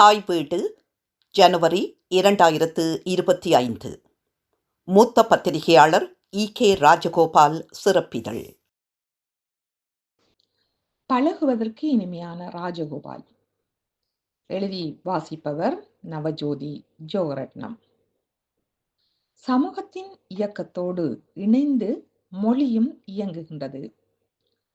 தாய் வீடு ஜனவரி இரண்டாயிரத்து இருபத்தி ஐந்து. மூத்த பத்திரிகையாளர் இ கே ராஜகோபால் சிறப்பிதழ். பழகுவதற்கு இனிமையான ராஜகோபால். எழுதி வாசிப்பவர் நவஜோதி ஜோகரட்னம். சமூகத்தின் இயக்கத்தோடு இணைந்து மொழியும் இயங்குகின்றது.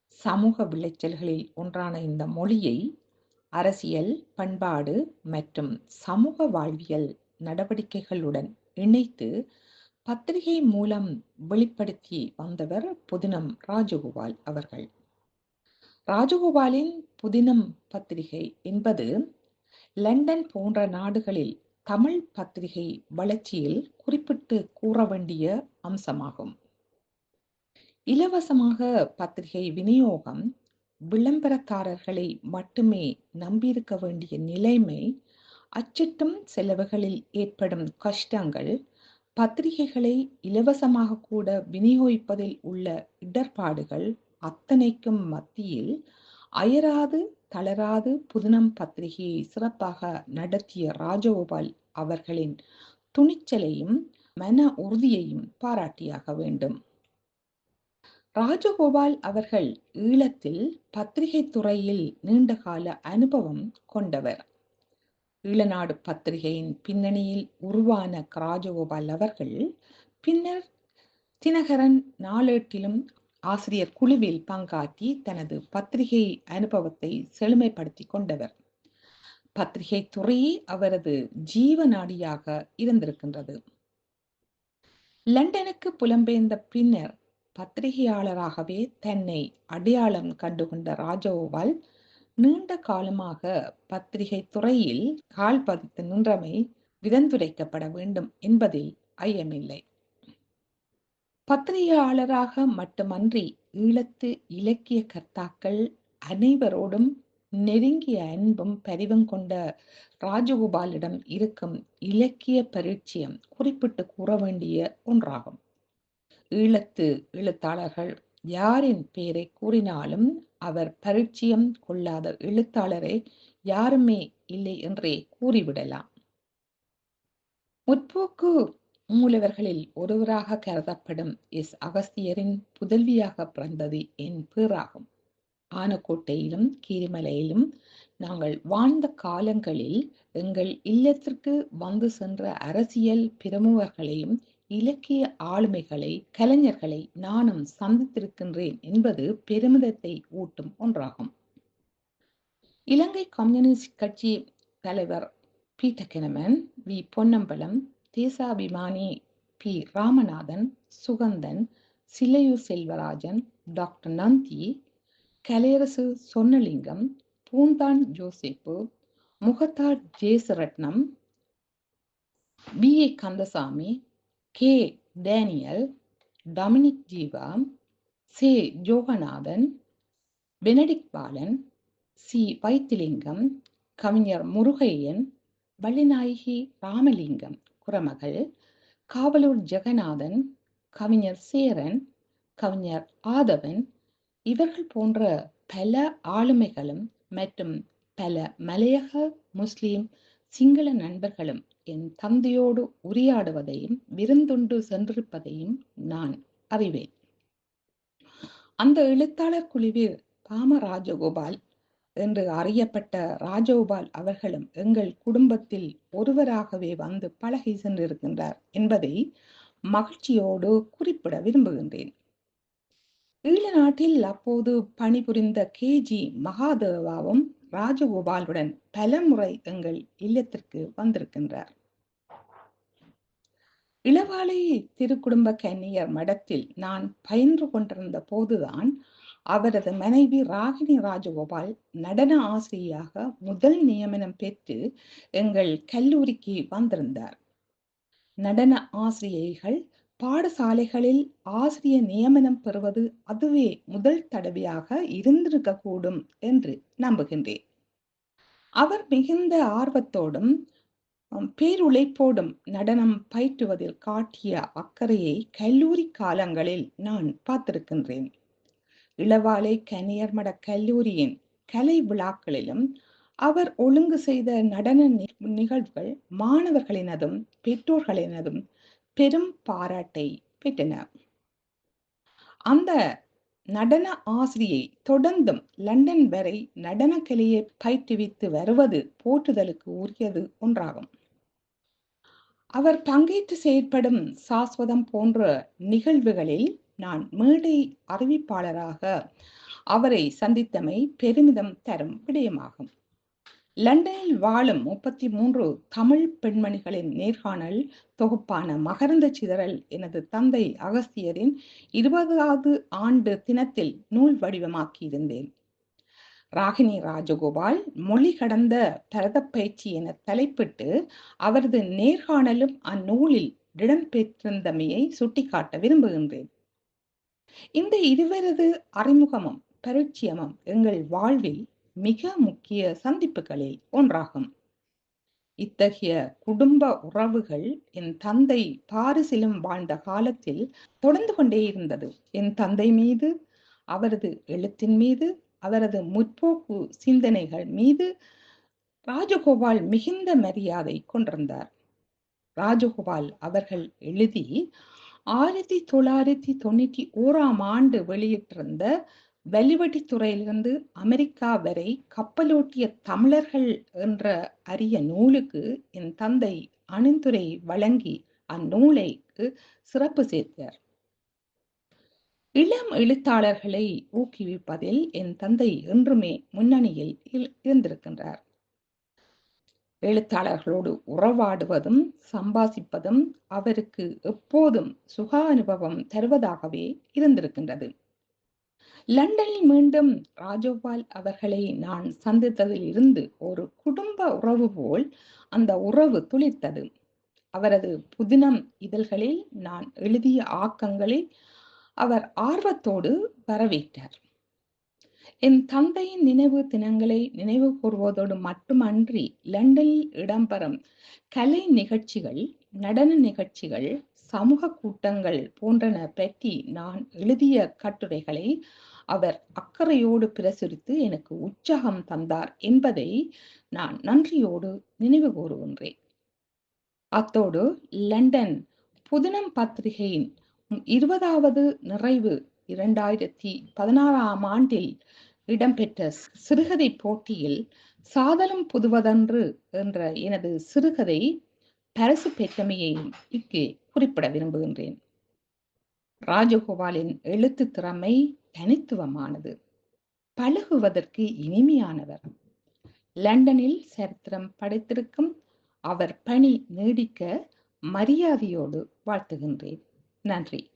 சமூக விளைச்சல்களில் ஒன்றான இந்த மொழியை அரசியல் பண்பாடு மற்றும் சமூக வாழ்வியல் நடவடிக்கைகளுடன் இணைத்து பத்திரிகை மூலம் வெளிப்படுத்தி வந்தவர் புதினம் ராஜகோபால் அவர்கள். ராஜகோபாலின் புதினம் பத்திரிகை என்பது லண்டன் போன்ற நாடுகளில் தமிழ் பத்திரிகை வளர்ச்சியில் குறிப்பிட்டு கூற வேண்டிய அம்சமாகும். இலவசமாக பத்திரிகை விநியோகம் விளம்பரக்காரர்களை மட்டுமே நம்பியிருக்க வேண்டிய நிலைமை அச்சிட்டும் செலவுகளில் ஏற்படும் கஷ்டங்கள் பத்திரிகைகளை இலவசமாக கூட விநியோகிப்பதில் உள்ள இடர்பாடுகள் அத்தனைக்கும் மத்தியில் அயராது தளராது புதினம் பத்திரிகையை சிறப்பாக நடத்திய ராஜகோபால் அவர்களின் துணிச்சலையும் மன உறுதியையும் பாராட்டியாக வேண்டும். ராஜகோபால் அவர்கள் ஈழத்தில் பத்திரிகை துறையில் நீண்டகால அனுபவம் கொண்டவர். ஈழநாடு பத்திரிகையின் பின்னணியில் உருவான ராஜகோபால் அவர்கள் பின்னர் தினகரன் நாளேட்டிலும் ஆசிரியர் குழுவில் பங்காற்றி தனது பத்திரிகை அனுபவத்தை செழுமைப்படுத்தி கொண்டவர். பத்திரிகை துறையே அவரது ஜீவநாடியாக இருந்திருக்கின்றது. லண்டனுக்கு புலம்பெயர்ந்த பின்னர் பத்திரிகையாளராகவே தன்னை அடையாளம் கண்டுகொண்ட ராஜகோபால் நீண்ட காலமாக பத்திரிகை துறையில் கால் பதித்து நின்றமை விதந்துரைக்கப்பட வேண்டும் என்பதில் ஐயமில்லை. பத்திரிகையாளராக மட்டுமன்றி ஈழத்து இலக்கிய கர்த்தாக்கள் அனைவரோடும் நெருங்கிய அன்பும் பரிவும் கொண்ட ராஜகோபாலிடம் இருக்கும் இலக்கிய பரிச்சயம் குறிப்பிட்டு கூற வேண்டிய ஒன்றாகும். ஈழத்து எழுத்தாளர்கள் யாரின் பெயரை கூறினாலும் அவர் பரிச்சயம் கொள்ளாத எழுத்தாளரை யாருமே இல்லை என்றே கூறிவிடலாம். முற்போக்கு மூலவர்களில் ஒருவராக கருதப்படும் எஸ். அகஸ்தியரின் புதல்வியாக பிறந்தது என் பேராகும். ஆனக்கோட்டையிலும் கீரிமலையிலும் நாங்கள் வாழ்ந்த காலங்களில் எங்கள் இல்லத்திற்கு வந்து சென்ற அரசியல் பிரமுகர்களையும் இலக்கிய ஆளுமைகளை கலைஞர்களை நானும் சந்தித்திருக்கின்றேன் என்பது பெருமிதத்தை ஊட்டும் ஒன்றாகும். இலங்கை கம்யூனிஸ்ட் கட்சி தலைவர் Pieter Keuneman V. Ponnambalam Desabhimani P. Ramanathan Suganthan Silaiyur Selvarajan doctor Nandi Kalaiyarasu Sonnalingam Poonthan Joseph Mukathar Jesaratnam P. A. Kandasamy K. Daniel Dominic Jeeva say. Jogananthan Benedict Balan C. Vaithilingam கவிஞர் முருகையன் வள்ளிநாயகி ராமலிங்கம் குரமகள் காவலூர் ஜெகநாதன் கவிஞர் சேரன் கவிஞர் ஆதவன் இவர்கள் போன்ற பல ஆளுமைகளும் மற்றும் பல மலையக முஸ்லிம் சிங்கள நண்பர்களும் என் தந்தையோடு உரையாடுவதையும் விருந்துண்டு சென்றிருப்பதையும் நான் அறிவேன். அந்த எழுத்தாளர் குழுவில் பாம ராஜகோபால் என்று அறியப்பட்ட ராஜகோபால் அவர்களும் எங்கள் குடும்பத்தில் ஒருவராகவே வந்து பழகி சென்றிருக்கின்றார் என்பதை மகிழ்ச்சியோடு குறிப்பிட விரும்புகின்றேன். ஈழ நாட்டில் அப்போது பணிபுரிந்த கே. ஜி. மகாதேவாவும் ராஜகோபாலுடன் பல முறை எங்கள் இல்லத்திற்கு வந்திருக்கின்றார். இளவாலை திருக்குடும்ப கன்னியர் மடத்தில் நான் பயின்று கொண்டிருந்த போதுதான் அவரது மனைவி ராகினி ராஜகோபால் நடன ஆசிரியாக முதல் நியமனம் பெற்று எங்கள் கல்லூரிக்கு வந்திருந்தார். நடன ஆசிரியைகள் பாடசாலைகளில் ஆசிரிய நியமனம் பெறுவது அதுவே முதல் தடவையாக இருந்திருக்கக்கூடும் என்று நம்புகின்றேன். அவர் மிகுந்த ஆர்வத்தோடும் பேருழைப்போடும் நடனம் பயிற்றுவதில் காட்டிய அக்கறையை கல்லூரி காலங்களில் நான் பார்த்திருக்கின்றேன். இளவாலை கன்னியர்மட கல்லூரியின் கலை விழாக்களிலும் அவர் ஒழுங்கு செய்த நடன நிகழ்வுகள் மாணவர்களினதும் பெற்றோர்களினதும் பெரும் பாராட்டை பெற்றன. அந்த நடன ஆசிரியை தொடர்ந்தும் லண்டன் வரை நடன கலையை பயிற்றுவித்து வருவது போற்றுதலுக்கு உரியது ஒன்றாகும். அவர் பங்கேற்று செயற்படும் சாஸ்வதம் போன்ற நிகழ்வுகளில் நான் மேடை அறிவிப்பாளராக அவரை சந்தித்தமை பெருமிதம் தரும் விடயமாகும். லண்டனில் வாழும் முப்பத்தி மூன்று தமிழ் பெண்மணிகளின் நேர்காணல் தொகுப்பான மகரந்த சிதறல் எனது தந்தை அகஸ்தியரின் இருபதாவது ஆண்டு தினத்தில் நூல் வடிவமாக்கியிருந்தேன். ராகினி ராஜகோபால் மொழி கடந்த பரத பயிற்சி என தலைப்பிட்டு அவரது நேர்காணலும் அந்நூலில் இடம்பெற்றிருந்தமையை சுட்டிக்காட்ட விரும்புகின்றேன். இந்த இருவரது அறிமுகமும் பரிச்சயமும் எங்கள் வாழ்வில் மிக முக்கிய சந்திப்புகளில் ஒன்றாகும். இத்தகைய குடும்ப உறவுகள் என் தந்தை பாரிசிலும் வாழ்ந்த காலத்தில் தொடர்ந்து கொண்டே இருந்தது. என் தந்தை மீது அவரது எழுத்தின் மீது அவரது முற்போக்கு சிந்தனைகள் மீது ராஜகோபால் மிகுந்த மரியாதை கொண்டிருந்தார். ராஜகோபால் அவர்கள் எழுதி ஆயிரத்தி தொள்ளாயிரத்தி தொண்ணூற்றி ஓராம் ஆண்டு வெளியிட்டிருந்த துறையிலிருந்து அமெரிக்கா வரை கப்பலோட்டிய தமிழர்கள் என்ற அரிய நூலுக்கு என் தந்தை அணிந்துரை வழங்கி அந்நூலைக்கு சிறப்பு சேர்த்தார். இளம் எழுத்தாளர்களை ஊக்குவிப்பதில் என் தந்தை என்றுமே முன்னணியில் இருந்திருக்கின்றார். எழுத்தாளர்களோடு உறவாடுவதும் சம்பாசிப்பதும் அவருக்கு எப்போதும் சுக அனுபவம் தருவதாகவே இருந்திருக்கின்றது. லண்டனில் மீண்டும் ராஜோபால் அவர்களை நான் சந்தித்ததில் இருந்து ஒரு குடும்ப உறவு போல் அந்த உறவு துளித்தது அவரது புதினம் இதழ்களில் நான் எழுதிய ஆக்கங்களில் அவர் ஆர்வத்தோடு வரவேற்றார். என் தந்தையின் நினைவு தினங்களை நினைவு கூறுவதோடு மட்டுமன்றி லண்டனில் இடம்பெறும் கலை நிகழ்ச்சிகள் நடன நிகழ்ச்சிகள் சமூக கூட்டங்கள் போன்றன பற்றி நான் எழுதிய கட்டுரைகளை அவர் அக்கறையோடு பிரசுரித்து எனக்கு உற்சாகம் தந்தார் என்பதை நான் நன்றியோடு நினைவு கூறுகின்றேன். அத்தோடு லண்டன் புதினம் பத்திரிகையின் இருபதாவது நிறைவு இரண்டாயிரத்தி பதினாறாம் ஆண்டில் இடம்பெற்ற சிறுகதை போட்டியில் சாதனம் புதுவதன்று என்ற எனது சிறுகதை பரிசு பெற்றமையையும் இங்கே குறிப்பிட விரும்புகின்றேன். ராஜகோபாலின் எழுத்து திறமை தனித்துவமானது. பழகுவதற்கு இனிமையானவர். லண்டனில் சரித்திரம் படைத்திருக்கும் அவர் பணி நீடிக்க மரியாதையோடு வாழ்த்துகின்றேன். Entry.